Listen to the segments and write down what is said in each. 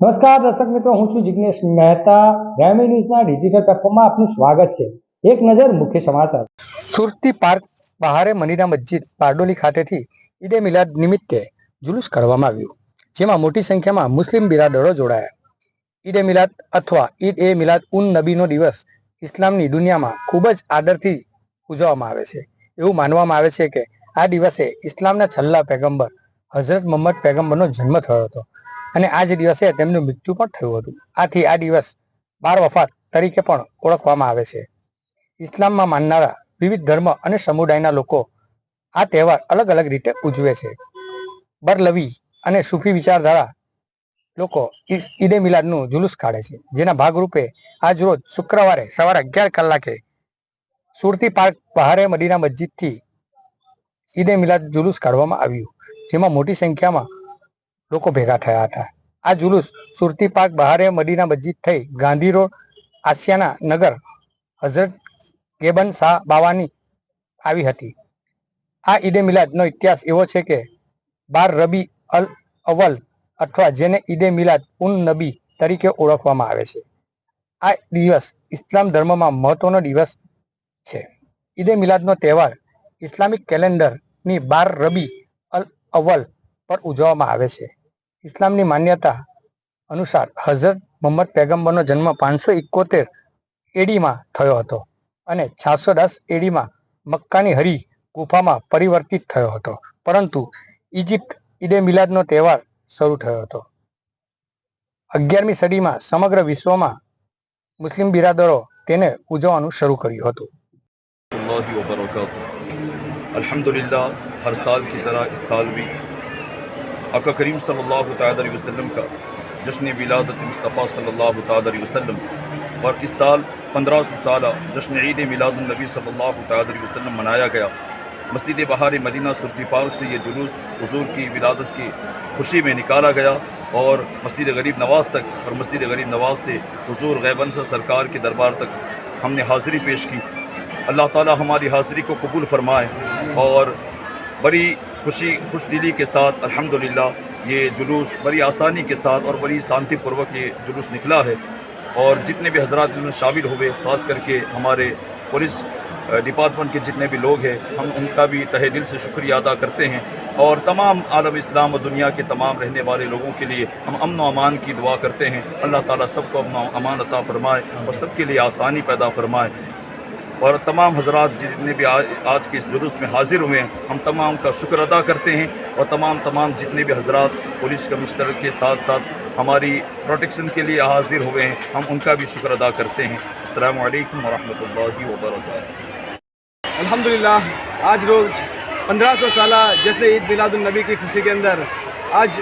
નમસ્કાર દર્શક મિત્રો, હું છું જિજ્ઞેશ મહેતા. ગ્રામી ન્યૂઝના ડિજિટલ પ્લેટફોર્મમાં આપનું સ્વાગત છે. એક નજર મુખ્ય સમાચાર. સુરતી પાર્ક બહારે મનીના મસ્જિદ બારડોલી ખાતેથી ઈદે મિલાદ નિમિત્તે જુલુસ કાઢવામાં આવ્યું, જેમાં મોટી સંખ્યામાં મુસ્લિમ બિરાદરો જોડાયા. ઈદે મિલાદ અથવા ઈદ એ મિલાદ ઉન નબીનો દિવસ ઇસ્લામની દુનિયામાં ખૂબ જ આદરથી ઉજવવામાં આવે છે. એવું માનવામાં આવે છે કે આ દિવસે ઇસ્લામના છેલ્લા પેગમ્બર હઝરત મોહમ્મદ પેગંબરનો જન્મ થયો હતો. અને આ જ દિવસે તેમનું મૃત્યુ પણ થયું હતું. આથી આ દિવસ બાર વફાત તરીકે પણ ઓળખવામાં આવે છે. ઇસ્લામમાં માનનારા વિવિધ ધર્મ અને સમુદાયના લોકો આ તહેવાર અલગ અલગ રીતે ઉજવે છે. બરલવી અને સૂફી વિચારધારા લોકો ઈદે મિલાદનું જુલુસ કાઢે છે. જેના ભાગરૂપે આજ રોજ શુક્રવારે સવારે અગિયાર કલાકે સુરતી પાર્ક બહારે મદીના મસ્જિદથી ઈદે મિલાદ જુલુસ કાઢવામાં આવ્યું, જેમાં મોટી સંખ્યામાં લોકો ભેગા થયા હતા. આ જુલુસ સુરતી પાર્ક બહારે મદીના મસ્જિદ થઈ ગાંધી રોડ આસિયાના નગર હઝરત ગેબન શાહ બાવાની આવી હતી. આ ઈદે મિલાદનો ઇતિહાસ એવો છે કે બાર રબી અલ અવ્વલ અથવા જેને ઈદે મિલાદ ઉન નબી તરીકે ઓળખવામાં આવે છે. આ દિવસ ઇસ્લામ ધર્મમાં મહત્વનો દિવસ છે. ઈદે મિલાદનો તહેવાર ઇસ્લામિક કેલેન્ડરની બાર રબી અલ અવ્વલ પર ઉજવવામાં આવે છે. ઇસ્લામની માન્યતા અનુસાર હઝરત મોહમ્મદ પેગમ્બરનો જન્મ પાંચસો એકોતેર એડીમાં થયો હતો અને છસો દસ એડીમાં મક્કાની હરી ગુફામાં પરિવર્તિત થયો હતો. પરંતુ ઇજિપ્ત ઈદે મિલાદનો તહેવાર શરૂ થયો હતો. અગિયારમી સદીમાં સમગ્ર વિશ્વમાં મુસ્લિમ બિરાદરો તેને ઉજવવાનું શરૂ કર્યું હતું. آقا کریم صلی اللہ علیہ وسلم کا جشن ولادت مصطفیٰ صلی اللہ علیہ وسلم اور اس سال پندرہ سو سالہ جشن عید میلاد النبی صلی اللہ علیہ وسلم منایا گیا۔ مسجد بہار مدینہ سردی پارک سے یہ جلوس حضور کی ولادت کی خوشی میں نکالا گیا اور مسجد غریب نواز تک اور مسجد غریب نواز سے حضور غیبنسا سرکار کے دربار تک ہم نے حاضری پیش کی۔ اللہ تعالی ہماری حاضری کو قبول فرمائے اور بڑی خوشی، خوش دلی کے ساتھ الحمدللہ یہ جلوس بڑی آسانی کے ساتھ اور بڑی شانتی پوروک یہ جلوس نکلا ہے۔ اور جتنے بھی حضرات میں شامل ہوئے، خاص کر کے ہمارے پولیس ڈپارٹمنٹ کے جتنے بھی لوگ ہیں، ہم ان کا بھی تہ دل سے شکریہ ادا کرتے ہیں۔ اور تمام عالم اسلام و دنیا کے تمام رہنے والے لوگوں کے لیے ہم امن و امان کی دعا کرتے ہیں۔ اللہ تعالیٰ سب کو امن و امان عطا فرمائے اور سب کے لیے آسانی پیدا فرمائے۔ اور تمام حضرات جتنے بھی آج کے اس جلوس میں حاضر ہوئے ہیں، ہم تمام کا شکر ادا کرتے ہیں اور تمام تمام جتنے بھی حضرات پولیس کمشنر کے ساتھ ساتھ ہماری پروٹیکشن کے لیے حاضر ہوئے ہیں، ہم ان کا بھی شکر ادا کرتے ہیں۔ السلام علیکم ورحمۃ اللہ وبرکاتہ۔ الحمدللہ، آج روز پندرہ سو سالہ جشن عید میلاد النبی کی خوشی کے اندر آج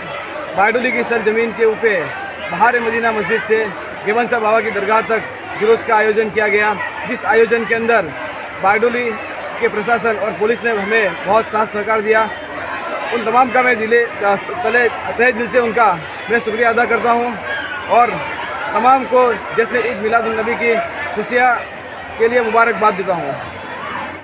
بائڈولی کی سرزمین کے اوپر بہار مدینہ مسجد سے گیبن صاحب بابا کی درگاہ تک جلوس کا آیوجن کیا گیا۔ جس آیوجن کے اندر بارڈولی کے پرشاسن اور پولیس نے ہمیں بہت ساتھ سہکار دیا۔ ان تمام کا میں دلے تلے تہ دل سے ان کا میں شکریہ ادا کرتا ہوں اور تمام کو جشن عید میلاد النبی کی خوشیاں کے لیے مبارکباد دیتا ہوں۔